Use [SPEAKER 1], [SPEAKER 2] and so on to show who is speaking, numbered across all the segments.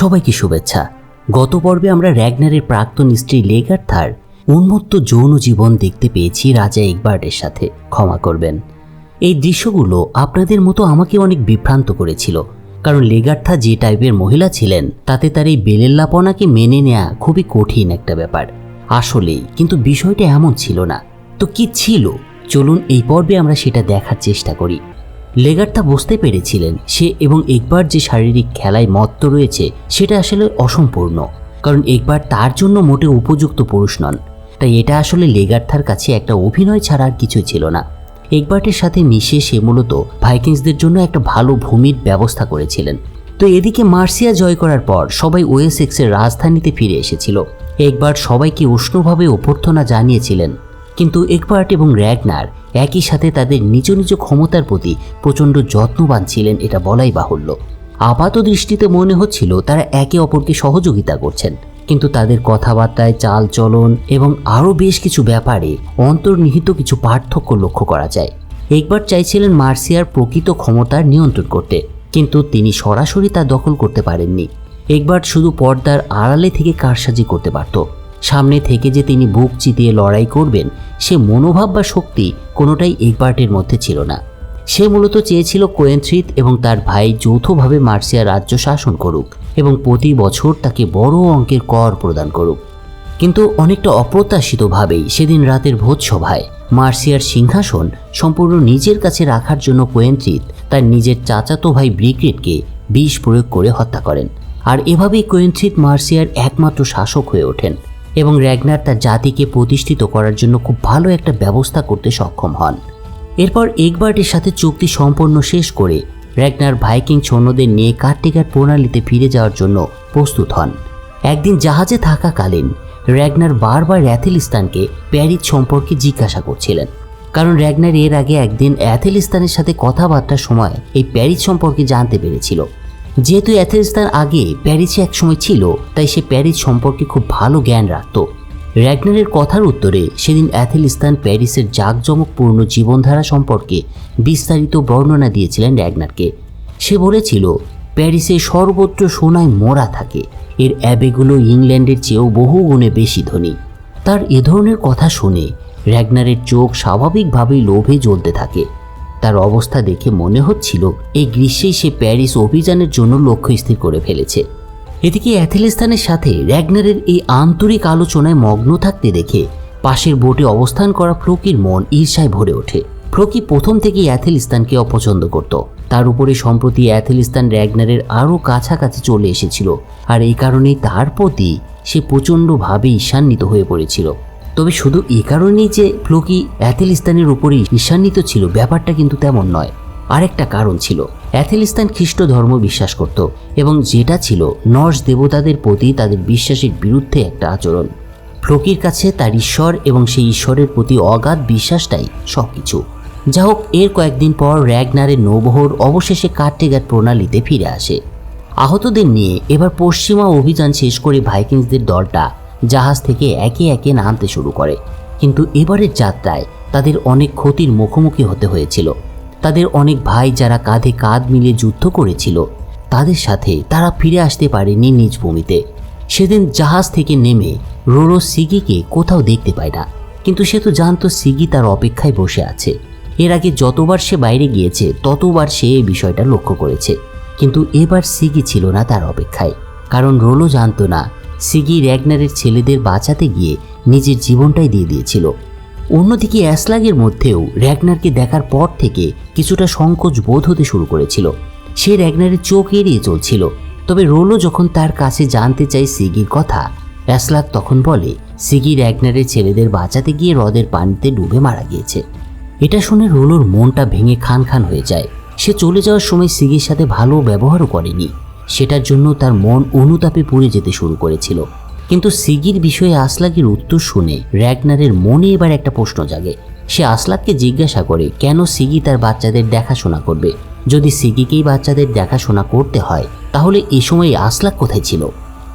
[SPEAKER 1] সবাইকে শুভেচ্ছা। গত পর্বে আমরা র্যাগনারের প্রাক্তন স্ত্রী লেগার্থার উন্মত্ত যৌন জীবন দেখতে পেয়েছি রাজা একবার্টের সাথে। ক্ষমা করবেন। এই দৃশ্যগুলো আপনাদের মতো আমাকে অনেক বিভ্রান্ত করেছিল, কারণ লেগার্থা যে টাইপের মহিলা ছিলেন, তাতে তার এই বেলেল্লাপনাকে মেনে নেওয়া খুবই কঠিন একটা ব্যাপার। আসলেই, কিন্তু বিষয়টা এমন ছিল না। তো কি ছিল? চলুন এই পর্বে আমরা সেটা দেখার চেষ্টা করি। লেগার্থা বুঝতে পেরেছিলেন সে এবং একবার যে শারীরিক খেলায় মত্ত রয়েছে, সেটা আসলে অসম্পূর্ণ। কারণ একবার তার জন্য মোটে উপযুক্ত পুরুষ নন। তাই এটা আসলে লেগার্থার কাছে একটা অভিনয় ছাড়া আর কিছুই ছিল না। একবার্টের সাথে মিশে সে মূলত ভাইকিংসদের জন্য একটা ভালো ভূমির ব্যবস্থা করেছিলেন। তো এদিকে মার্সিয়া জয় করার পর সবাই ওয়েসেক্সের রাজধানীতে ফিরে এসেছিল। একবার সবাইকে উষ্ণভাবে অভ্যর্থনা জানিয়েছিলেন। কিন্তু একবার্ট এবং র্যাগনার একই সাথে তাদের নিজ নিজ ক্ষমতার প্রতি প্রচণ্ড যত্নবান ছিলেন এটা বলাই বাহুল্য। আপাত দৃষ্টিতে মনে হচ্ছিল তারা একে অপরকে সহযোগিতা করছেন, কিন্তু তাদের কথাবার্তায় চাল চলন এবং আরও বেশ কিছু ব্যাপারে অন্তর্নিহিত কিছু পার্থক্য লক্ষ্য করা যায়। একবার চাইছিলেন মার্সিয়ার প্রকৃত ক্ষমতার নিয়ন্ত্রণ করতে, কিন্তু তিনি সরাসরি তা দখল করতে পারেননি। একবার শুধু পর্দার আড়ালে থেকে কারসাজি করতে পারত। সামনে থেকে যে তিনি বুক চিতিয়ে লড়াই করবেন, সে মনোভাব বা শক্তি কোনোটাই একবার্টের মধ্যে ছিল না। সে মূলত চেয়েছিল কোয়েন্থ্রিত এবং তার ভাই যৌথভাবে মার্সিয়া রাজ্য শাসন করুক এবং প্রতি বছর তাকে বড় অঙ্কের কর প্রদান করুক। কিন্তু অনেকটা অপ্রত্যাশিতভাবেই সেদিন রাতের ভোজসভায় মার্সিয়ার সিংহাসন সম্পূর্ণ নিজের কাছে রাখার জন্য কোয়েন্ট্রিত তার নিজের চাচাতো ভাই ব্রিগ্রেডকে বিষ প্রয়োগ করে হত্যা করেন। আর এভাবেই কোয়েন্ট্রিত মার্সিয়ার একমাত্র শাসক হয়ে ওঠেন। এবং র্যাগনার তার জাতিকে প্রতিষ্ঠিত করার জন্য খুব ভালো একটা ব্যবস্থা করতে সক্ষম হন। এরপর একবার্টের সাথে চুক্তি সম্পন্ন শেষ করে র্যাগনার ভাইকিং সৈন্যদের নিয়ে কার্টিকার প্রণালীতে ফিরে যাওয়ার জন্য প্রস্তুত হন। একদিন জাহাজে থাকাকালীন র্যাগনার বারবার অ্যাথেলিস্তানকে প্যারিস সম্পর্কে জিজ্ঞাসা করছিলেন। কারণ র্যাগনার এর আগে একদিন অ্যাথেলিস্তানের সাথে কথাবার্তার সময় এই প্যারিস সম্পর্কে জানতে পেরেছিল। যেহেতু অ্যাথেলিস্তান আগে প্যারিসে একসময় ছিল, তাই সে প্যারিস সম্পর্কে খুব ভালো জ্ঞান রাখত। র্যাগনারের কথার উত্তরে সেদিন অ্যাথেলিস্তান প্যারিসের জাঁকজমকপূর্ণ জীবনধারা সম্পর্কে বিস্তারিত বর্ণনা দিয়েছিলেন র্যাগনারকে। সে বলেছিল, প্যারিসে সর্বত্র সোনায় মোড়া থাকে, এর অ্যাবেগুলো ইংল্যান্ডের চেয়েও বহু গুণে বেশি ধনী। তার এ ধরনের কথা শুনে র্যাগনারের চোখ স্বাভাবিকভাবেই লোভে জ্বলতে থাকে। তার অবস্থা দেখে মনে হচ্ছিল এই গ্রীষ্মেই সে প্যারিস অভিযানের জন্য লক্ষ্য স্থির করে ফেলেছে। এদিকে অ্যাথেলিস্তানের সাথে র্যাগনারের এই আন্তরিক আলোচনায় মগ্ন থাকতে দেখে পাশের বোটে অবস্থান করা ফ্লোকির মন ঈর্ষায় ভরে ওঠে। ফ্লোকি প্রথম থেকেই অ্যাথেলিস্তানকে অপছন্দ করত। তার উপরে সম্প্রতি অ্যাথেলিস্তান র্যাগনারের আরও কাছাকাছি চলে এসেছিল। আর এই কারণেই তার প্রতি সে প্রচণ্ডভাবে ঈর্ষান্বিত হয়ে পড়েছিল। তবে শুধু এ কারণেই যে ফ্লোকি অ্যাথেলিস্তানের উপরে ঈর্ষান্বিত ছিল, ব্যাপারটা কিন্তু তেমন নয়। আরেকটা কারণ ছিল, অ্যাথেলিস্তান খ্রিস্ট ধর্ম বিশ্বাস করত এবং যেটা ছিল নর্স দেবতাদের প্রতি তাদের বিশ্বাসের বিরুদ্ধে একটা আচরণ। ফ্লোকির কাছে তার ঈশ্বর এবং সেই ঈশ্বরের প্রতি অগাধ বিশ্বাসটাই সব কিছু যা হোক, এর কয়েকদিন পর র্যাগনারের নৌবহর অবশেষে কাট্টেগাট প্রণালীতে ফিরে আসে। আহতদের নিয়ে এবার পশ্চিমা অভিযান শেষ করে ভাইকিংসদের দলটা জাহাজ থেকে একে একে নামতে শুরু করে। কিন্তু এবারের যাত্রায় তাদের অনেক ক্ষতির মুখোমুখি হতে হয়েছিল। তাদের অনেক ভাই যারা কাঁধে কাঁধ মিলিয়ে যুদ্ধ করেছিল, তাদের সাথে তারা ফিরে আসতে পারেনি নিজ ভূমিতে। সেদিন জাহাজ থেকে নেমে রোরো সিগিকে কোথাও দেখতে পায় না। কিন্তু সে তো জানতো সিগি তার অপেক্ষায় বসে আছে। এর আগে যতবার সে বাইরে গিয়েছে, ততবার সে এই বিষয়টা লক্ষ্য করেছে। কিন্তু এবার সিগি ছিল না তার অপেক্ষায়। কারণ রোলো জানতো না সিগি র্যাগনারের ছেলেদের বাঁচাতে গিয়ে নিজের জীবনটাই দিয়ে দিয়েছিল। অন্যদিকে অ্যাসলাগের মধ্যেও র্যাগনারকে দেখার পর থেকে কিছুটা সংকোচ বোধ হতে শুরু করেছিল। সে র্যাগনারের চোখ এড়িয়ে চলছিল, তবে রোলো যখন তার কাছে জানতে চায় সিগির কথা, অ্যাসলাগ তখন বলে, সিগি র্যাগনারের ছেলেদের বাঁচাতে গিয়ে হ্রদের পানিতে ডুবে মারা গিয়েছে। এটা শুনে রোলোর মনটা ভেঙে খান খান হয়ে যায়। সে চলে যাওয়ার সময় সিগির সাথে ভালো ব্যবহারও করেনি। সেটার জন্য তার মন অনুতাপে পুড়ে যেতে শুরু করেছিল। কিন্তু সিগির বিষয়ে আসলাকের উত্তর শুনে র্যাগনারের মনে এবার একটা প্রশ্ন জাগে। সে আসলাককে জিজ্ঞাসা করে, কেন সিগি তার বাচ্চাদের দেখাশোনা করবে? যদি সিগিকেই বাচ্চাদের দেখাশোনা করতে হয়, তাহলে এ সময় আসলাক কোথায় ছিল?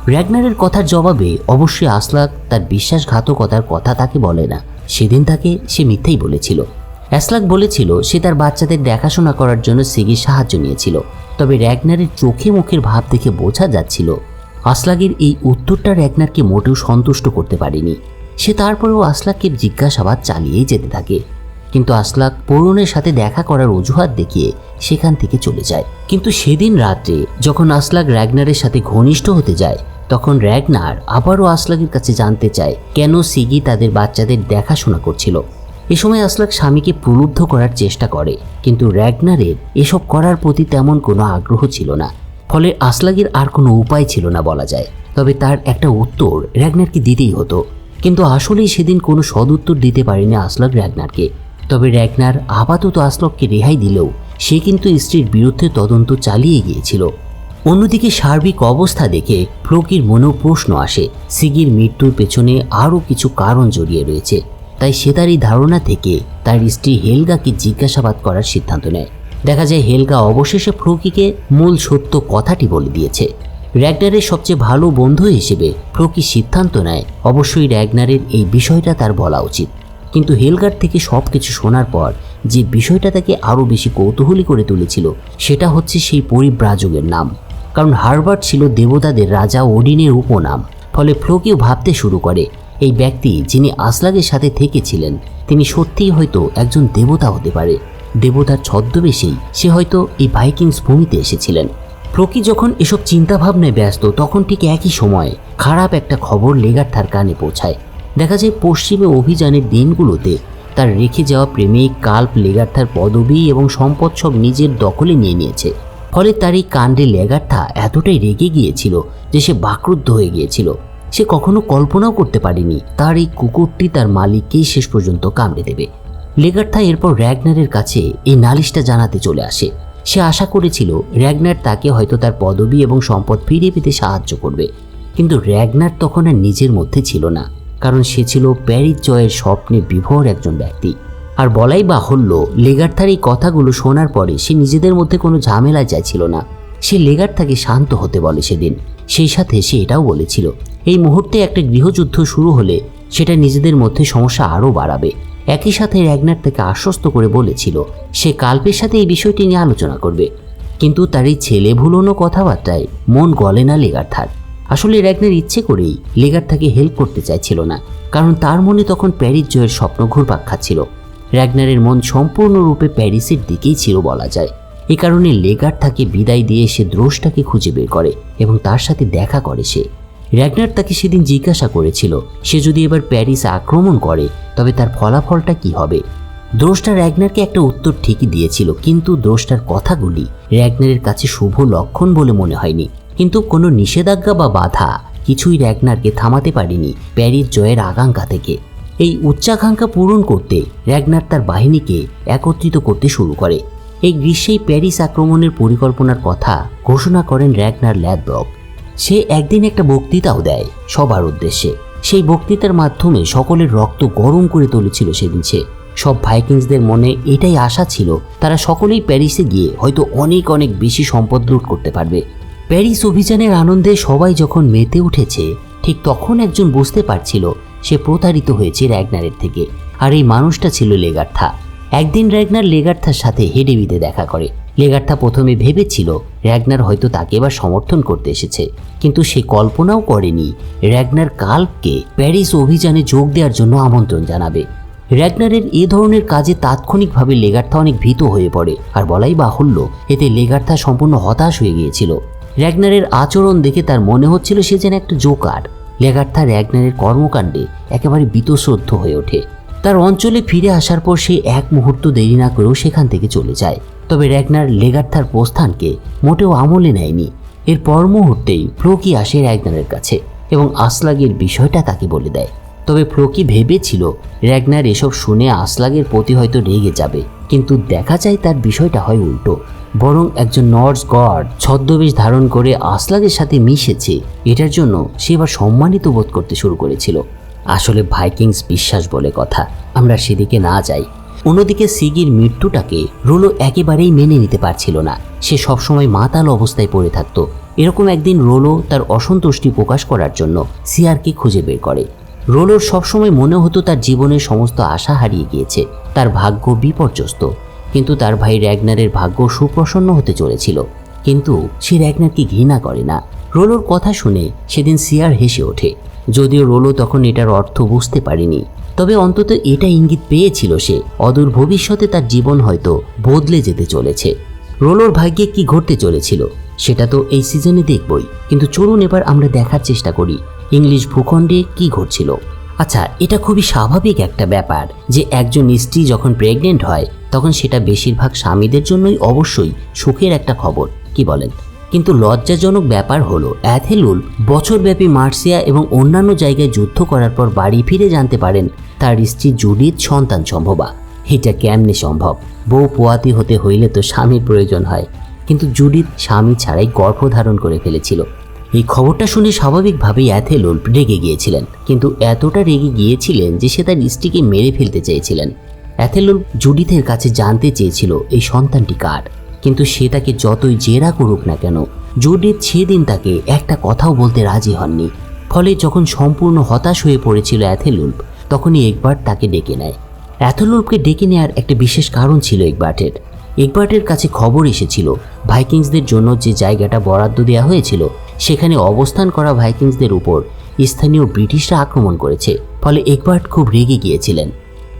[SPEAKER 1] র্যাগনারের কথার জবাবে অবশ্যই আসলাক তার বিশ্বাসঘাতকতার কথা তাকে বলে না। সেদিন তাকে সে মিথ্যেই বলেছিল। অ্যাসলাক বলেছিল, সে তার বাচ্চাদের দেখাশোনা করার জন্য সিগির সাহায্য নিয়েছিল, তবে র্যাগনারের চোখে মুখের ভাব দেখে বোঝা যাচ্ছিল আসলাগের এই উত্তরটা র্যাগনারকে মোটেও সন্তুষ্ট করতে পারেনি। সে তারপরেও আসলাককে জিজ্ঞাসাবাদ চালিয়েই যেতে থাকে। কিন্তু আসলাক পূরণের সাথে দেখা করার অজুহাত দেখিয়ে সেখান থেকে চলে যায়। কিন্তু সেদিন রাত্রে যখন আসলাক র্যাগনারের সাথে ঘনিষ্ঠ হতে যায়, তখন র্যাগনার আবারও আসলাকের কাছে জানতে চায়, কেন সিগি তাদের বাচ্চাদের দেখাশোনা করছিল। এ সময় আসলাক স্বামীকে প্রলুব্ধ করার চেষ্টা করে, কিন্তু র্যাগনারের এসব করার প্রতি তেমন কোনো আগ্রহ ছিল না। ফলে আসলাগের আর কোনো উপায় ছিল না বলা যায়। তবে তার একটা উত্তর র্যাগনারকে দিতেই হতো। কিন্তু আসলেই সেদিন কোনো সদুত্তর দিতে পারেনি আসলাক র্যাগনারকে। তবে র্যাগনার আপাতত আসলককে রেহাই দিলেও সে কিন্তু স্ত্রীর বিরুদ্ধে তদন্ত চালিয়ে গিয়েছিল। অন্যদিকে সার্বিক অবস্থা দেখে ফ্লোকির মনেও প্রশ্ন আসে, সিগির মৃত্যুর পেছনে আরও কিছু কারণ জড়িয়ে রয়েছে। তাই সে তার এই ধারণা থেকে তার স্ত্রী হেলগাকে জিজ্ঞাসাবাদ করার সিদ্ধান্ত নেয়। দেখা যায় হেলগা অবশেষে ফ্রকিকে মূল সত্য কথাটি বলে দিয়েছে। র্যাগনারের সবচেয়ে ভালো বন্ধু হিসেবে ফ্লোকি সিদ্ধান্ত নেয়, অবশ্যই র্যাগনারের এই বিষয়টা তার বলা উচিত। কিন্তু হেলগার থেকে সব কিছু শোনার পর যে বিষয়টা তাকে আরও বেশি কৌতূহলী করে তুলেছিল, সেটা হচ্ছে সেই পরিব্রাজকের নাম। কারণ হার্বার্ট ছিল দেবতাদের রাজা ওডিনের উপনাম, ফলে ফ্লোকেও ভাবতে শুরু করে এই ব্যক্তি যিনি আসলাগের সাথে থেকেছিলেন, তিনি সত্যিই হয়তো একজন দেবতা হতে পারে। দেবতার ছদ্মবেশেই সে হয়তো এই ভাইকিংস ভূমিতে এসেছিলেন। ফ্লোকি যখন এসব চিন্তাভাবনায় ব্যস্ত, তখন ঠিক একই সময়ে খারাপ একটা খবর লেগার্থার কানে পৌঁছায়। দেখা যায় পশ্চিমে অভিযানের দিনগুলোতে তার রেখে যাওয়া প্রেমিক কাল্প লেগার্থার পদবি এবং সম্পদ সব নিজের দখলে নিয়ে নিয়েছে। ফলে তার এই কাণ্ডে লেগার্থা এতটাই রেগে গিয়েছিল যে সে বাক্রুদ্ধ হয়ে গিয়েছিল। সে কখনো কল্পনাও করতে পারেনি। তার এই কুকুরটি তার মালিককেই শেষ পর্যন্ত কামড়ে দেবে। লেগার্থা এরপর র্যাগনারের কাছে এই নালিশটা জানাতে চলে আসে। সে আশা করেছিল র্যাগনার তাকে হয়তো তার পদবি এবং সম্পদ ফিরে পেতে সাহায্য করবে। কিন্তু র্যাগনার তখন আর নিজের মধ্যে ছিল না, কারণ সে ছিল প্যারিস জয়ের স্বপ্নে বিভোর একজন ব্যক্তি। আর বলাই বাহুল্য লেগার্থার এই কথাগুলো শোনার পরে সে নিজেদের মধ্যে কোনো ঝামেলায় চাইছিল না। সে লেগার্থাকে শান্ত হতে বলে সেদিন। সেই সাথে সে এটাও বলেছিল, এই মুহূর্তে একটা গৃহযুদ্ধ শুরু হলে সেটা নিজেদের মধ্যে সমস্যা আরও বাড়াবে। একই সাথে র্যাগনার তাকে আশ্বস্ত করে বলেছিল, সে কাল্পের সাথে এই বিষয়টি নিয়ে আলোচনা করবে। কিন্তু তার এই ছেলে ভুলোনো কথাবার্তায় মন গলে না লেগার্থার আসলে র্যাগনার ইচ্ছে করেই লেগার্থাকে হেল্প করতে চাইছিল না, কারণ তার মনে তখন প্যারিস জয়ের স্বপ্ন ঘুরপাক খাচ্ছিল। র্যাগনারের মন সম্পূর্ণরূপে প্যারিসের দিকেই ছিল বলা যায়। এ কারণে লেগার্থাকে বিদায় দিয়ে সে দ্রোষটাকে খুঁজে বের করে এবং তার সাথে দেখা করে সে। র্যাগনার তাকে সেদিন জিজ্ঞাসা করেছিল, সে যদি এবার প্যারিস আক্রমণ করে, তবে তার ফলাফলটা কি হবে? দ্রষ্টা র্যাগনারকে একটা উত্তর ঠিকই দিয়েছিল, কিন্তু দ্রষ্টার কথাগুলি র্যাগনারের কাছে শুভ লক্ষণ বলে মনে হয়নি। কিন্তু কোনো নিষেধাজ্ঞা বা বাধা কিছুই র্যাগনারকে থামাতে পারেনি প্যারিস জয়ের আকাঙ্ক্ষা থেকে। এই উচ্চাকাঙ্ক্ষা পূরণ করতে র্যাগনার তার বাহিনীকে একত্রিত করতে শুরু করে। এই গ্রীষ্মেই প্যারিস আক্রমণের পরিকল্পনার কথা ঘোষণা করেন র্যাগনার ল্যাডব্রক। সে একদিন একটা বক্তৃতাও দেয় সবার উদ্দেশ্যে। সেই বক্তৃতার মাধ্যমে সকলের রক্ত গরম করে তুলেছিল সেদিন সে। সব ভাইকিংসদের মনে এটাই আশা ছিল, তারা সকলেই প্যারিসে গিয়ে হয়তো অনেক অনেক বেশি সম্পদ লুট করতে পারবে। প্যারিস অভিযানের আনন্দে সবাই যখন মেতে উঠেছে, ঠিক তখন একজন বুঝতে পারছিল সে প্রতারিত হয়েছে র্যাগনারের থেকে, আর এই মানুষটা ছিল লেগার্থা। একদিন র্যাগনার লেগার্থার সাথে হেডেবিতে দেখা করে। লেগার্থা প্রথমে ভেবেছিল র্যাগনার হয়তো তাকে এবার সমর্থন করতে এসেছে, কিন্তু সে কল্পনাও করেনি র্যাগনার কাল্পকে প্যারিস অভিযানে যোগ দেওয়ার জন্য আমন্ত্রণ জানাবে। র্যাগনারের এ ধরনের কাজে তাৎক্ষণিকভাবে লেগার্থা অনেক ভীত হয়ে পড়ে, আর বলাই বাহুল্য এতে লেগার্থা সম্পূর্ণ হতাশ হয়ে গিয়েছিল। র্যাগনারের আচরণ দেখে তার মনে হচ্ছিল সে যেন একটা জোকার। লেগার্থা র্যাগনারের কর্মকাণ্ডে একেবারে বীতশ্রদ্ধ হয়ে ওঠে। তার অঞ্চলে ফিরে আসার পর সে এক মুহূর্ত দেরি না করেও সেখান থেকে চলে যায়। তবে র্যাগনার লেগার্থার প্রস্থানকে মোটেও আমলে নেয়নি। এর পর মুহূর্তেই ফ্লোকি আসে র্যাগনারের কাছে এবং আসলাগের বিষয়টা তাকে বলে দেয়। তবে ফ্লোকি ভেবেছিল র্যাগনার এসব শুনে আসলাগের প্রতি হয়তো রেগে যাবে, কিন্তু দেখা যায় তার বিষয়টা হয় উল্টো। বরং একজন নর্স গড ছদ্মবেশ ধারণ করে আসলাগের সাথে মিশেছে, এটার জন্য সে এবার সম্মানিত বোধ করতে শুরু করেছিল। আসলে ভাইকিংস বিশ্বাস বলে কথা। আমরা সেদিকে না যাই। অন্যদিকে সিগির মৃত্যুটাকে রোলো একেবারেই মেনে নিতে পারছিল না। সে সবসময় মাতাল অবস্থায় পড়ে থাকতো। এরকম একদিন রোলো তার অসন্তুষ্টি প্রকাশ করার জন্য সিয়ারকে খুঁজে বের করে। রোলোর সবসময় মনে হতো তার জীবনের সমস্ত আশা হারিয়ে গিয়েছে। তার ভাগ্য বিপর্যস্ত। কিন্তু তার ভাই র্যাগনারের ভাগ্য সুপ্রসন্ন হতে চলেছিল। কিন্তু সে র্যাগনারকে ঘৃণা করে না। রোলোর কথা শুনে সেদিন সিয়ার হেসে ওঠে। যদিও রোলো তখন এটার অর্থ বুঝতে পারেনি। তবে অন্তত এটা ইঙ্গিত পেয়েছিল সে, অদূর ভবিষ্যতে তার জীবন হয়তো বদলে যেতে চলেছে। রোলোর ভাগ্যে কি ঘটতে চলেছিল, সেটা তো এই সিজনে দেখবই। কিন্তু চলুন এবার আমরা দেখার চেষ্টা করি, ইংলিশ ভূখণ্ডে কি ঘটছিল। আচ্ছা এটা খুবই স্বাভাবিক একটা ব্যাপার যে একজন স্ত্রী যখন প্রেগনেন্ট হয়, তখন সেটা বেশিরভাগ স্বামীদের জন্যই অবশ্যই সুখের একটা খবর, কি বলেন? কিন্তু লজ্জাজনক ব্যাপার হলো, অ্যাথেলুল বছরব্যাপী মার্সিয়া এবং অন্যান্য জায়গায় যুদ্ধ করার পর বাড়ি ফিরে জানতে পারেন তার স্ত্রী জুডির সন্তান সম্ভবা। এটা কেমনে সম্ভব? বউ পোয়াতি হতে হইলে তো স্বামীর প্রয়োজন হয়। কিন্তু জুডিত স্বামী ছাড়াই গর্ভধারণ করে ফেলেছিল। এই খবরটা শুনে স্বাভাবিকভাবেই অ্যাথেলুল রেগে গিয়েছিলেন। কিন্তু এতটা রেগে গিয়েছিলেন যে সে তার স্ত্রীকে মেরে ফেলতে চেয়েছিলেন। অ্যাথেলুল জুডিথের কাছে জানতে চেয়েছিল, এই সন্তানটি কার? কিন্তু সে তাকে যতই জেরা করুক না কেন জুডিথ সেদিন তাকে একটা কথাও বলতে রাজি হননি। ফলে যখন সম্পূর্ণ হতাশ হয়ে পড়েছিল অ্যাথেলুল্প, তখনই একবার তাকে ডেকে নেয়। অ্যাথেলুল্পকে ডেকে নেওয়ার একটা বিশেষ কারণ ছিল একবার্টের একবার্টের কাছে খবর এসেছিল ভাইকিংসদের জন্য যে জায়গাটা বরাদ্দ দেওয়া হয়েছিল, সেখানে অবস্থান করা ভাইকিংসদের উপর স্থানীয় ব্রিটিশরা আক্রমণ করেছে। ফলে একবার্ট খুব রেগে গিয়েছিলেন।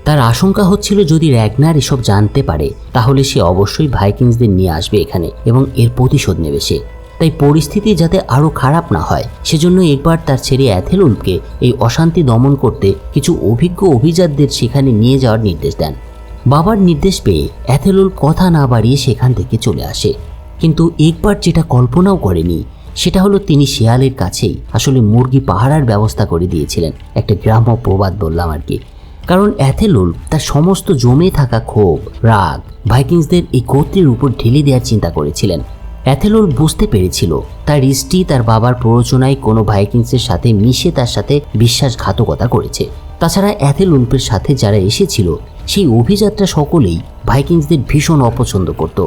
[SPEAKER 1] তার আশঙ্কা হচ্ছিল যদি র্যাগনার এসব জানতে পারে, তাহলে সে অবশ্যই ভাইকিংসদের নিয়ে আসবে এখানে এবং এর প্রতিশোধ নেবে সে। তাই পরিস্থিতি যাতে আরও খারাপ না হয়, সেজন্য একবার তার ছেলে অ্যাথেলুলকে এই অশান্তি দমন করতে কিছু অভিজ্ঞ অভিজাতদের সেখানে নিয়ে যাওয়ার নির্দেশ দেন। বাবার নির্দেশ পেয়ে অ্যাথেলুল কথা না বাড়িয়ে সেখান থেকে চলে আসে। কিন্তু একবার যেটা কল্পনাও করেনি, সেটা হলো তিনি শেয়ালের কাছেই আসলে মুরগি পাহারার ব্যবস্থা করে দিয়েছিলেন। একটা গ্রাম্য প্রবাদ বললাম আর কি। কারণ অ্যাথেলুল তার সমস্ত জমে থাকা ক্ষোভ, রাগ ভাইকিংসদের এই গোত্রের উপর ঢেলে দেওয়ার চিন্তা করেছিলেন। অ্যাথেলুল বুঝতে পেরেছিল তার স্ত্রী তার বাবার প্ররোচনায় কোনো ভাইকিংসের সাথে মিশে তার সাথে বিশ্বাসঘাতকতা করেছে। তাছাড়া অ্যাথেলুল্পের সাথে যারা এসেছিল, সেই অভিযাত্রা সকলেই ভাইকিংসদের ভীষণ অপছন্দ করত।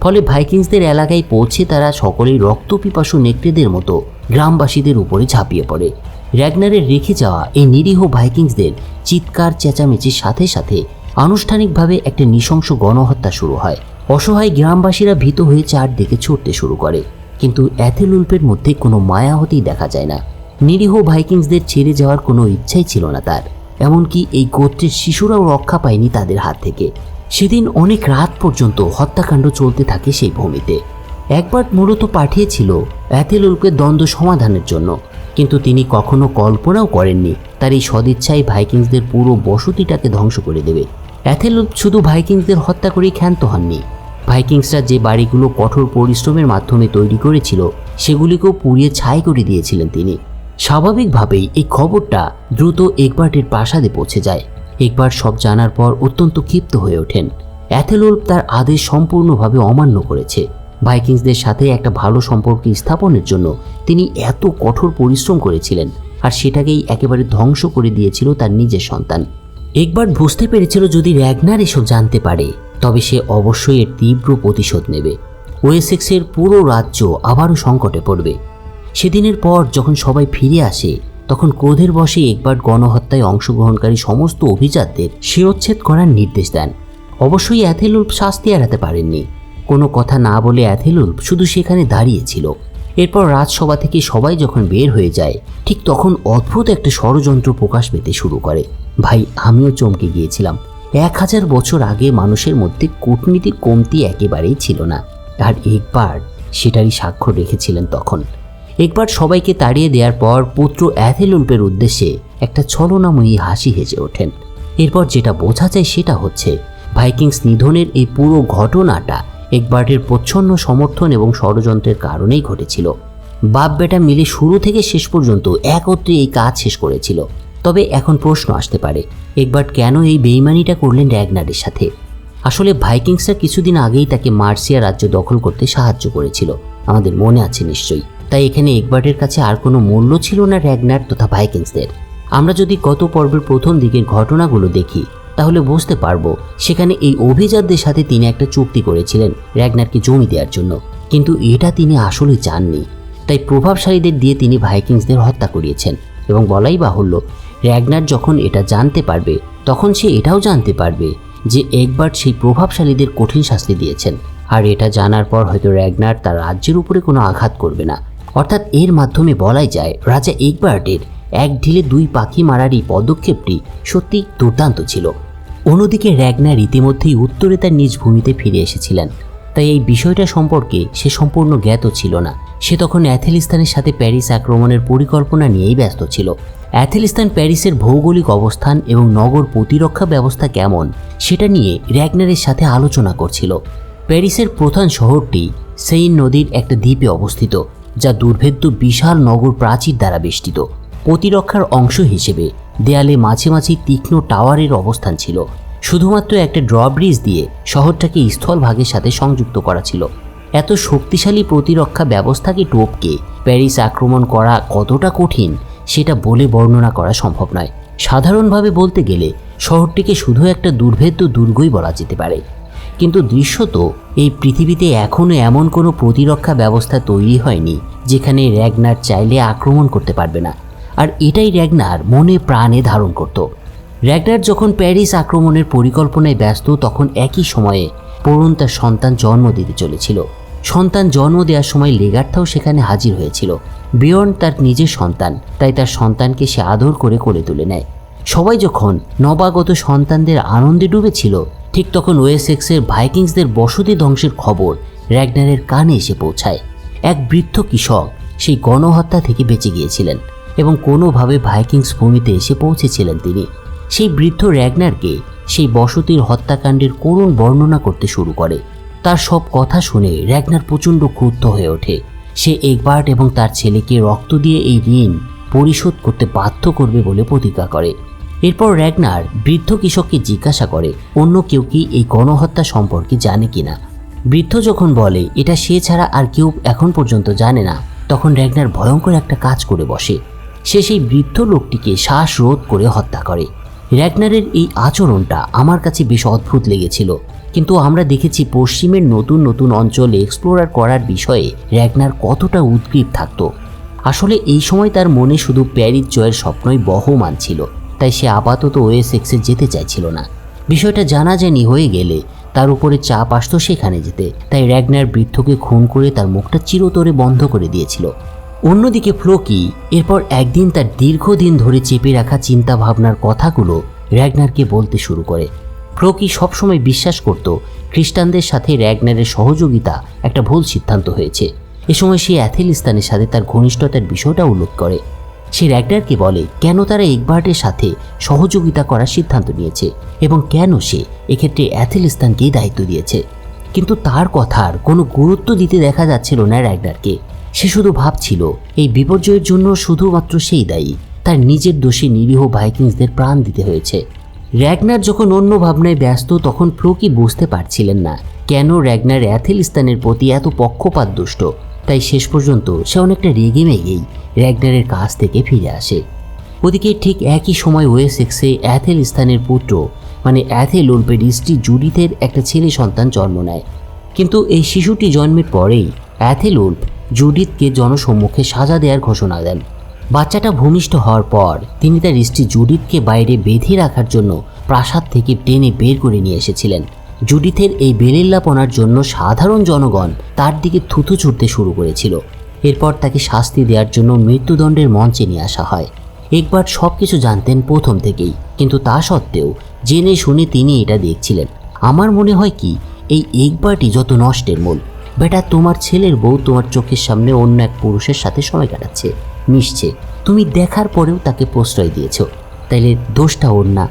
[SPEAKER 1] ফলে ভাইকিংসদের এলাকায় পৌঁছে তারা সকলেই রক্তপিপাসু নেকড়েদের মতো গ্রামবাসীদের উপরে ঝাঁপিয়ে পড়ে। র্যাগনারের রেখে যাওয়া এই নিরীহ ভাইকিংসদের চিৎকার, চেঁচামেচির সাথে সাথে আনুষ্ঠানিকভাবে একটা নৃশংস গণহত্যা শুরু হয়। অসহায় গ্রামবাসীরা ভীত হয়ে চারদিকে ছুটতে শুরু করে। কিন্তু অ্যাথেলুল্পের মধ্যে কোনো মায়াহতেই দেখা যায় না। নিরীহ ভাইকিংসদের ছেড়ে যাওয়ার কোনো ইচ্ছাই ছিল না তার। এমনকি এই গোত্রের শিশুরাও রক্ষা পায়নি তাদের হাত থেকে। সেদিন অনেক রাত পর্যন্ত হত্যাকাণ্ড চলতে থাকে সেই ভূমিতে। একবার মূলত পাঠিয়েছিল অ্যাথেলুলকে দ্বন্দ্ব সমাধানের জন্য। কিন্তু তিনি কখনো কল্পনাও করেননি। তার এই সদিচ্ছাই ভাইকিংসদের পুরো বসতিটাকে ধ্বংস করে দেবে। অ্যাথেলুল শুধু ভাইকিংসদের হত্যা করেই ক্ষান্ত হননি। ভাইকিংসরা যে বাড়িগুলো কঠোর পরিশ্রমের মাধ্যমে তৈরি করেছিল, সেগুলিকেও পুড়িয়ে ছাই করে দিয়েছিলেন তিনি। স্বাভাবিকভাবেই এই খবরটা দ্রুত একবারটির প্রাসাদে পৌঁছে যায়। একবার সব জানার পর অত্যন্ত ক্ষিপ্ত হয়ে ওঠেন। অ্যাথেলোল তার আদেশ সম্পূর্ণভাবে অমান্য করেছে। ভাইকিংসদের সাথে একটা ভালো সম্পর্ক স্থাপনের জন্য তিনি এত কঠোর পরিশ্রম করেছিলেন আর সেটাকেই একেবারে ধ্বংস করে দিয়েছিল তার নিজের সন্তান। একবার বুঝতে পেরেছিল যদি র্যাগনার এসব জানতে পারে, তবে সে অবশ্যই এর তীব্র প্রতিশোধ নেবে। ওয়েসেক্সের পুরো রাজ্য আবারও সংকটে পড়বে। সেদিনের পর যখন সবাই ফিরে আসে, তখন ক্রোধের বশে একবার গণহত্যায় অংশগ্রহণকারী সমস্ত অভিজাতদের শিরোচ্ছেদ করার নির্দেশ দেন। অবশ্যই অ্যাথেলুল্প শাস্তি এড়াতে পারেননি। কোনো কথা না বলে অ্যাথেলুল্প শুধু সেখানে দাঁড়িয়েছিল এরপর রাজসভা থেকে সবাই যখন বের হয়ে যায়, ঠিক তখন অদ্ভুত একটা ষড়যন্ত্র প্রকাশ পেতে শুরু করে। ভাই, আমিও চমকে গিয়েছিলাম। এক হাজার বছর আগে মানুষের মধ্যে কূটনীতির কমতি একেবারেই ছিল না। আর একবার সেটারই স্বাক্ষর রেখেছিলেন তখন। একবার সবাইকে তাড়িয়ে দেওয়ার পর পুত্র অ্যাথেলুল্পের উদ্দেশ্যে একটা ছলনাময়ী হাসি হেসে ওঠেন। এরপর যেটা বোঝা যায় সেটা হচ্ছে, ভাইকিংস নিধনের এই পুরো ঘটনাটা একবার্টের প্রচ্ছন্ন সমর্থন এবং ষড়যন্ত্রের কারণেই ঘটেছিল। বাপ বেটা মিলে শুরু থেকে শেষ পর্যন্ত একত্রে এই কাজ শেষ করেছিল। তবে এখন প্রশ্ন আসতে পারে, একবার কেন এই বেইমানিটা করলেন র্যাগনারের সাথে? আসলে ভাইকিংসরা কিছুদিন আগেই তাকে মার্সিয়া রাজ্য দখল করতে সাহায্য করেছিল। আমাদের মনে আছে নিশ্চয়ই। তাই এখানে একবার্টের কাছে আর কোনো মূল্য ছিল না র্যাগনার তথা ভাইকিংসদের। আমরা যদি গত পর্বের প্রথম দিকের ঘটনাগুলো দেখি তাহলে বুঝতে পারব সেখানে এই অভিজাতদের সাথে তিনি একটা চুক্তি করেছিলেন র্যাগনারকে জমি দেওয়ার জন্য। কিন্তু এটা তিনি আসলে চাননি। তাই প্রভাবশালীদের দিয়ে তিনি ভাইকিংসদের হত্যা করিয়েছেন এবং বলাই বাহুল্য, র্যাগনার যখন এটা জানতে পারবে, তখন সে এটাও জানতে পারবে যে একবার সেই প্রভাবশালীদের কঠিন শাস্তি দিয়েছেন। আর এটা জানার পর হয়তো র্যাগনার তার রাজ্যের উপরে কোনো আঘাত করবে না। অর্থাৎ এর মাধ্যমে বলাই যায়, রাজা একবার্টের এক ঢিলে দুই পাখি মারার এই পদক্ষেপটি সত্যি দুর্দান্ত ছিল। অন্যদিকে র্যাগনার ইতিমধ্যেই উত্তরে তার নিজ ভূমিতে ফিরে এসেছিলেন। তাই এই বিষয়টা সম্পর্কে সে সম্পূর্ণ জ্ঞাত ছিল না। সে তখন অ্যাথেলিস্তানের সাথে প্যারিস আক্রমণের পরিকল্পনা নিয়েই ব্যস্ত ছিল। অ্যাথেলিস্তান প্যারিসের ভৌগোলিক অবস্থান এবং নগর প্রতিরক্ষা ব্যবস্থা কেমন, সেটা নিয়ে র্যাগনারের সাথে আলোচনা করছিল। প্যারিসের প্রধান শহরটি সেইন নদীর একটা দ্বীপে অবস্থিত, যা দুর্ভেদ্য বিশাল নগর প্রাচীর দ্বারা বেষ্টিত। প্রতিরক্ষার অংশ হিসেবে দেয়ালে মাঝে মাঝে তীক্ষ্ণ টাওয়ারের অবস্থান ছিল। শুধুমাত্র একটা ড্রব্রিজ দিয়ে শহরটাকে স্থলভাগের সাথে সংযুক্ত করা ছিল। এত শক্তিশালী প্রতিরক্ষা ব্যবস্থাকে টোপকে প্যারিস আক্রমণ করা কতটা কঠিন, সেটা বলে বর্ণনা করা সম্ভব নয়। সাধারণভাবে বলতে গেলে, শহরটিকে শুধু একটা দুর্ভেদ্য দুর্গই বলা যেতে পারে। কিন্তু দৃশ্যত এই পৃথিবীতে এখনও এমন কোনো প্রতিরক্ষা ব্যবস্থা তৈরি হয়নি, যেখানে র্যাগনার চাইলে আক্রমণ করতে পারবে না। আর এটাই র্যাগনার মনে প্রাণে ধারণ করত। র্যাগনার যখন প্যারিস আক্রমণের পরিকল্পনায় ব্যস্ত, তখন একই সময়ে পড়ুন তার সন্তান জন্ম দিতে চলেছিল। সন্তান জন্ম দেওয়ার সময় লেগার্থাও সেখানে হাজির হয়েছিল। বিয়র্ন তার নিজের সন্তান, তাই তার সন্তানকে সে আদর করে কোলে তুলে নেয়। সবাই যখন নবাগত সন্তানদের আনন্দে ডুবেছিল, ঠিক তখন ওয়েসেক্সের ভাইকিংসদের বসতি ধ্বংসের খবর র্যাগনারের কানে এসে পৌঁছায়। এক বৃদ্ধ কৃষক সেই গণহত্যা থেকে বেঁচে গিয়েছিলেন। এবং কোনোভাবে ভাইকিংস ভূমিতে এসে পৌঁছেছিলেন তিনি। সেই বৃদ্ধ র্যাগনারকে সেই বসতির হত্যাকাণ্ডের করুণ বর্ণনা করতে শুরু করে। তার সব কথা শুনে র্যাগনার প্রচণ্ড ক্রুদ্ধ হয়ে ওঠে। সে একবার্ট এবং তার ছেলেকে রক্ত দিয়ে এই ঋণ পরিশোধ করতে বাধ্য করবে বলে প্রতিজ্ঞা করে। এরপর র্যাগনার বৃদ্ধ কৃষককে জিজ্ঞাসা করে, অন্য কেউ কি এই গণহত্যা সম্পর্কে জানে কিনা? বৃদ্ধ যখন বলে, এটা সে ছাড়া আর কেউ এখন পর্যন্ত জানে না, তখন র্যাগনার ভয়ঙ্কর একটা কাজ করে বসে। সে সেই বৃদ্ধ লোকটিকে শ্বাসরোধ করে হত্যা করে। র্যাগনারের এই আচরণটা আমার কাছে বেশ অদ্ভুত লেগেছিল। কিন্তু আমরা দেখেছি পশ্চিমের নতুন নতুন অঞ্চলে এক্সপ্লোরার করার বিষয়ে র্যাগনার কতটা উদ্গ্রীব থাকতো। আসলে এই সময় তার মনে শুধু প্যারিস জয়ের স্বপ্নই বহমান ছিল, তাই সে আপাতত ওএসএক্সে যেতে চাইছিল না। বিষয়টা জানাজানি হয়ে গেলে তার উপরে চাপ আসতো সেখানে যেতে, তাই র্যাগনার বৃদ্ধকে খুন করে তার মুখটা চিরতরে বন্ধ করে দিয়েছিল। অন্যদিকে ফ্লোকি এরপর একদিন তার দীর্ঘদিন ধরে চেপে রাখা চিন্তা ভাবনার কথাগুলো র্যাগনারকে বলতে শুরু করে। ফ্লোকি সবসময় বিশ্বাস করত খ্রিস্টানদের সাথে র্যাগনারের সহযোগিতা একটা ভুল সিদ্ধান্ত হয়েছে। এ সময় সে অ্যাথেলিস্তানের সাথে তার ঘনিষ্ঠতার বিষয়টা উল্লেখ করে। সে র্যাগনারকে বলে, কেন তারা একবার্টের সাথে সহযোগিতা করার সিদ্ধান্ত নিয়েছে এবং কেন সে এক্ষেত্রে অ্যাথেলিস্তানকেই দায়িত্ব দিয়েছে? কিন্তু তার কথার কোনো গুরুত্ব দিতে দেখা যাচ্ছিল না র্যাগনারকে। সে শুধু ভাবছিল, এই বিপর্যয়ের জন্য শুধুমাত্র সেই দায়ী। তার নিজের দোষে নিরীহ ভাইকিংসদের প্রাণ দিতে হয়েছে। র্যাগনার যখন অন্য ভাবনায় ব্যস্ত, তখন ফ্লোকি বুঝতে পারছিলেন না, কেন র্যাগনার অ্যাথেলিস্তানের প্রতি এত পক্ষপাত দুষ্ট। তাই শেষ পর্যন্ত সে অনেকটা রেগে মেগেই র্যাগনারের কাছ থেকে ফিরে আসে। ওদিকে ঠিক একই সময় ওয়েসেক্সে অ্যাথেলিস্তানের পুত্র মানে অ্যাথেল উল্পের স্ত্রী জুডিথের একটা ছেলে সন্তান জন্ম নেয়। কিন্তু এই শিশুটি জন্মের পরেই অ্যাথেল উল্প জুডিথকে জনসম্মুখে সাজা দেওয়ার ঘোষণা দেন। বাচ্চাটা ভূমিষ্ঠ হওয়ার পর তিনি তার স্ত্রী জুডিথকে বাইরে বেঁধে রাখার জন্য প্রাসাদ থেকে টেনে বের করে নিয়ে এসেছিলেন। জুডিথের এই বেলিল্লাপনার জন্য সাধারণ জনগণ তার দিকে থুতু ছুটতে শুরু করেছিল। এরপর তাকে শাস্তি দেওয়ার জন্য মৃত্যুদণ্ডের মঞ্চে নিয়ে আসা হয়। একবার সব কিছু জানতেন প্রথম থেকেই, কিন্তু তা সত্ত্বেও জেনে শুনে তিনি এটা দেখছিলেন। আমার মনে হয় কি, এই একবারটি যত নষ্টের মূল। বেটা, তোমার ছেলের বউ তোমার চোখের সামনে অন্য এক পুরুষের সাথে সময় কাটাচ্ছে। মিশছে তুমি দেখার পরেও তাকে প্রশ্রয় দিয়েছ। তাইলে দোষটা ওর না।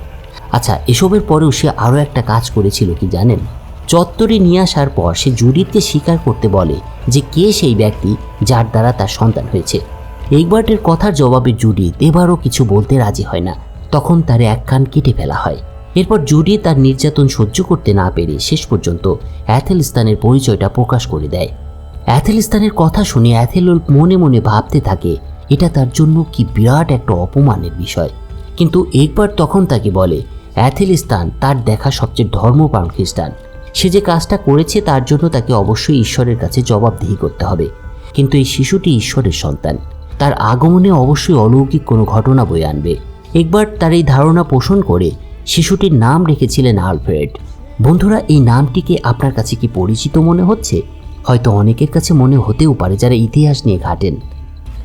[SPEAKER 1] আচ্ছা এসবের পরেও সে আরও একটা কাজ করেছিল কি জানেন? চত্বরে নিয়ে আসার পর সে জুডিতকে স্বীকার করতে বলে যে কে সেই ব্যক্তি যার দ্বারা তার সন্তান হয়েছে। একবার্টের কথার জবাবে জুডিত এবারও কিছু বলতে রাজি হয় না। তখন তার এক কান কেটে ফেলা হয়। এরপর জুডি তার নির্যাতন সহ্য করতে না পেরে শেষ পর্যন্ত অ্যাথেলিস্তানের পরিচয়টা প্রকাশ করে দেয়। অ্যাথেলিস্তানের কথা শুনে অ্যাথেলোল মনে মনে ভাবতে থাকে, এটা তার জন্য কি বিরাট একটা অপমানের বিষয়। কিন্তু একবার তখন তাকে বলে, অ্যাথেলিস্তান তার দেখা সবচেয়ে ধর্মপ্রাণ খ্রিস্টান। সে যে কাজটা করেছে তার জন্য তাকে অবশ্যই ঈশ্বরের কাছে জবাবদিহি করতে হবে। কিন্তু এই শিশুটি ঈশ্বরের সন্তান। তার আগমনে অবশ্যই অলৌকিক কোনো ঘটনা বয়ে আনবে। একবার তার এই ধারণা পোষণ করে শিশুটির নাম রেখেছিলেন আলফ্রেড। বন্ধুরা, এই নামটিকে আপনার কাছে কি পরিচিত মনে হচ্ছে? হয়তো অনেকের কাছে মনে হতেও পারে যারা ইতিহাস নিয়ে ঘাটেন।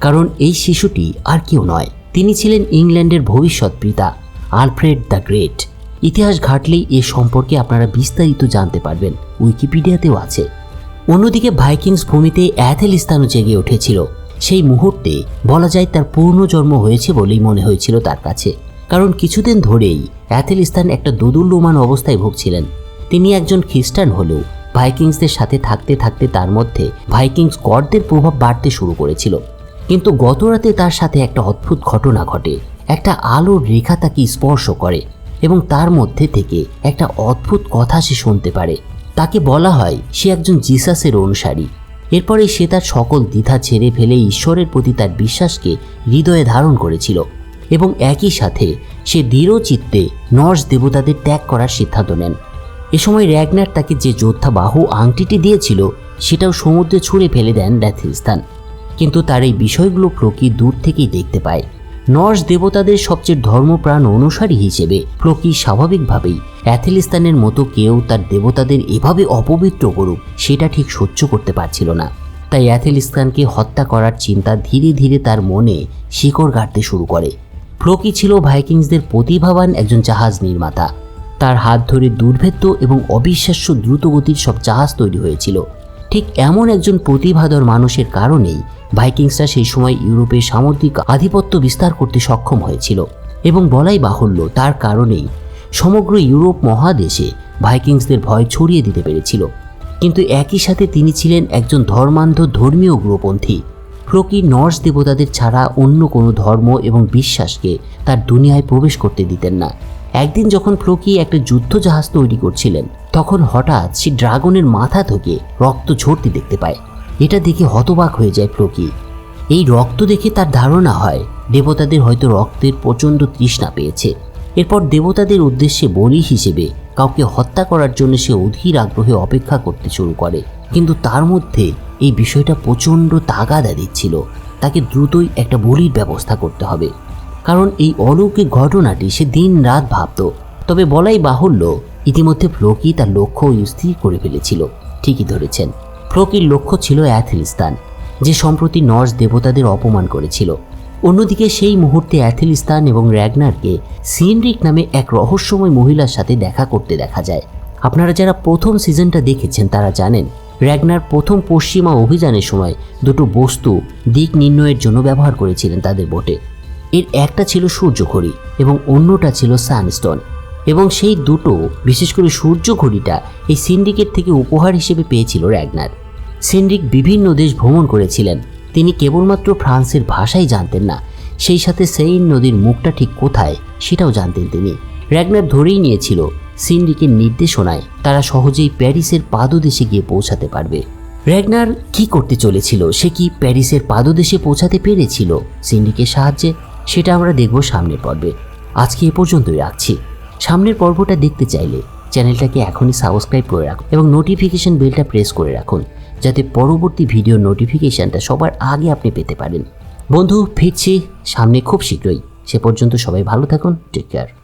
[SPEAKER 1] কারণ এই শিশুটি আর কেউ নয়, তিনি ছিলেন ইংল্যান্ডের ভবিষ্যৎ পিতা, আলফ্রেড দ্য গ্রেট। ইতিহাস ঘাটলেই এ সম্পর্কে আপনারা বিস্তারিত জানতে পারবেন, উইকিপিডিয়াতেও আছে। অন্যদিকে ভাইকিংস ভূমিতে অ্যাথেলিস্তানও জেগে উঠেছিল। সেই মুহূর্তে বলা যায় তার পূর্ণজন্ম হয়েছে বলেই মনে হয়েছিল তার কাছে। কারণ কিছুদিন ধরেই অ্যাথেলিস্তান একটা দোদুল্যমান অবস্থায় ভুগছিলেন। তিনি একজন খ্রিস্টান হলেও ভাইকিংসদের সাথে থাকতে থাকতে তার মধ্যে ভাইকিংস গডদের প্রভাব বাড়তে শুরু করেছিল। কিন্তু গত রাতে তার সাথে একটা অদ্ভুত ঘটনা ঘটে। একটা আলোর রেখা তাকে স্পর্শ করে এবং তার মধ্যে থেকে একটা অদ্ভুত কথা সে শুনতে পারে। তাকে বলা হয় সে একজন জিসাসের অনুসারী। এরপরে সে তার সকল দ্বিধা ছেড়ে ফেলে ঈশ্বরের প্রতি তার বিশ্বাসকে হৃদয়ে ধারণ করেছিল। এবং একই সাথে সে দৃঢ় চিত্তে নর্স দেবতাদের ত্যাগ করার সিদ্ধান্ত নেন। এ সময় র্যাগনার তাকে যে যোদ্ধা বাহু আংটিটি দিয়েছিল, সেটাও সমুদ্রে ছুঁড়ে ফেলে দেন র্যাথিস্তান কিন্তু তার এই বিষয়গুলো প্রকি দূর থেকেই দেখতে পায়। নর্স দেবতাদের সবচেয়ে ধর্মপ্রাণ অনুসারী হিসেবে প্রকি স্বাভাবিকভাবেই অ্যাথেলিস্তানের মতো কেউ তার দেবতাদের এভাবে অপবিত্র করুক, সেটা ঠিক সহ্য করতে পারছিল না। তাই অ্যাথেলিস্তানকে হত্যা করার চিন্তা ধীরে ধীরে তার মনে শিকড় গাড়তে শুরু করে। ফ্লোকি ছিল ভাইকিংসদের প্রতিভাবান একজন জাহাজ নির্মাতা। তার হাত ধরে দুর্ভেদ্য এবং অবিশ্বাস্য দ্রুতগতির সব জাহাজ তৈরি হয়েছিল। ঠিক এমন একজন প্রতিভাধর মানুষের কারণেই ভাইকিংসরা সেই সময় ইউরোপে সামুদ্রিক আধিপত্য বিস্তার করতে সক্ষম হয়েছিল এবং বলাই বাহুল্য তার কারণেই সমগ্র ইউরোপ মহাদেশে ভাইকিংসদের ভয় ছড়িয়ে দিতে পেরেছিল। কিন্তু একই সাথে তিনি ছিলেন একজন ধর্মান্ধ ধর্মীয় উগ্রপন্থী ফ্লোকি নর্স দেবতাদের ছাড়া অন্য কোনো ধর্ম এবং বিশ্বাসকে তার দুনিয়ায় প্রবেশ করতে দিতেন না। একদিন যখন ফ্লোকি একটা যুদ্ধ জাহাজ তৈরি করছিলেন, তখন হঠাৎ সে ড্রাগনের মাথা থেকে রক্ত ঝরতে দেখতে পায়। এটা দেখে হতবাক হয়ে যায় ফ্লোকি এই রক্ত দেখে তার ধারণা হয়, দেবতাদের হয়তো রক্তের প্রচণ্ড তৃষ্ণা পেয়েছে। এরপর দেবতাদের উদ্দেশ্যে বলি হিসেবে কাউকে হত্যা করার জন্য সে অধীর আগ্রহে অপেক্ষা করতে শুরু করে। কিন্তু তার মধ্যে এই বিষয়টা প্রচণ্ড তাগাদা দিচ্ছিল। তাকে দ্রুতই একটা বলির ব্যবস্থা করতে হবে। কারণ এই অলৌকিক ঘটনাটি সে দিন রাত ভাবত। তবে বলাই বাহুল্য, ইতিমধ্যে ফ্লোকি তার লক্ষ্য স্থির করে ফেলেছিল। ঠিকই ধরেছেন, ফ্লোকির লক্ষ্য ছিল অ্যাথেলিস্তান, যে সম্প্রতি নর্স দেবতাদের অপমান করেছিল। অন্যদিকে সেই মুহূর্তে অ্যাথেলিস্তান এবং র্যাগনারকে সিনরিক নামে এক রহস্যময় মহিলার সাথে দেখা করতে দেখা যায়। আপনারা যারা প্রথম সিজনটা দেখেছেন তারা জানেন র্যাগনার প্রথম পশ্চিমা অভিযানের সময় দুটো বস্তু দিক নির্ণয়ের জন্য ব্যবহার করেছিলেন তাদের বোটে। এর একটা ছিল সূর্যঘড়ি এবং অন্যটা ছিল সানস্টোন। এবং সেই দুটো, বিশেষ করে সূর্য ঘড়িটা এই সিন্ডিকেট থেকে উপহার হিসেবে পেয়েছিল র্যাগনার। সিন্ডিক বিভিন্ন দেশ ভ্রমণ করেছিলেন। তিনি কেবলমাত্র ফ্রান্সের ভাষাই জানতেন না, সেই সাথে সেইন নদীর মুখটা ঠিক কোথায় সেটাও জানতেন তিনি। র্যাগনার ধরেই নিয়েছিল সিন্ডিকের নির্দেশনায় তারা সহজেই প্যারিসের পাদদেশে গিয়ে পৌঁছাতে পারবে। র্যাগনার কি করতে চলেছিল? সে কি প্যারিসের পাদদেশে পৌঁছাতে পেরেছিল সিন্ডিকের সাহায্যে? সেটা আমরা দেখব সামনের পর্বে। আজকে এ পর্যন্তই রাখছি। সামনের পর্বটা দেখতে চাইলে চ্যানেলটাকে এখনই সাবস্ক্রাইব করে রাখুন এবং নোটিফিকেশন বেলটা প্রেস করে রাখুন, যাতে পরবর্তী ভিডিওর নোটিফিকেশানটা সবার আগে আপনি পেতে পারেন। বন্ধু, ফিরছি সামনে খুব শীঘ্রই। সে পর্যন্ত সবাই ভালো থাকুন টেক কেয়ার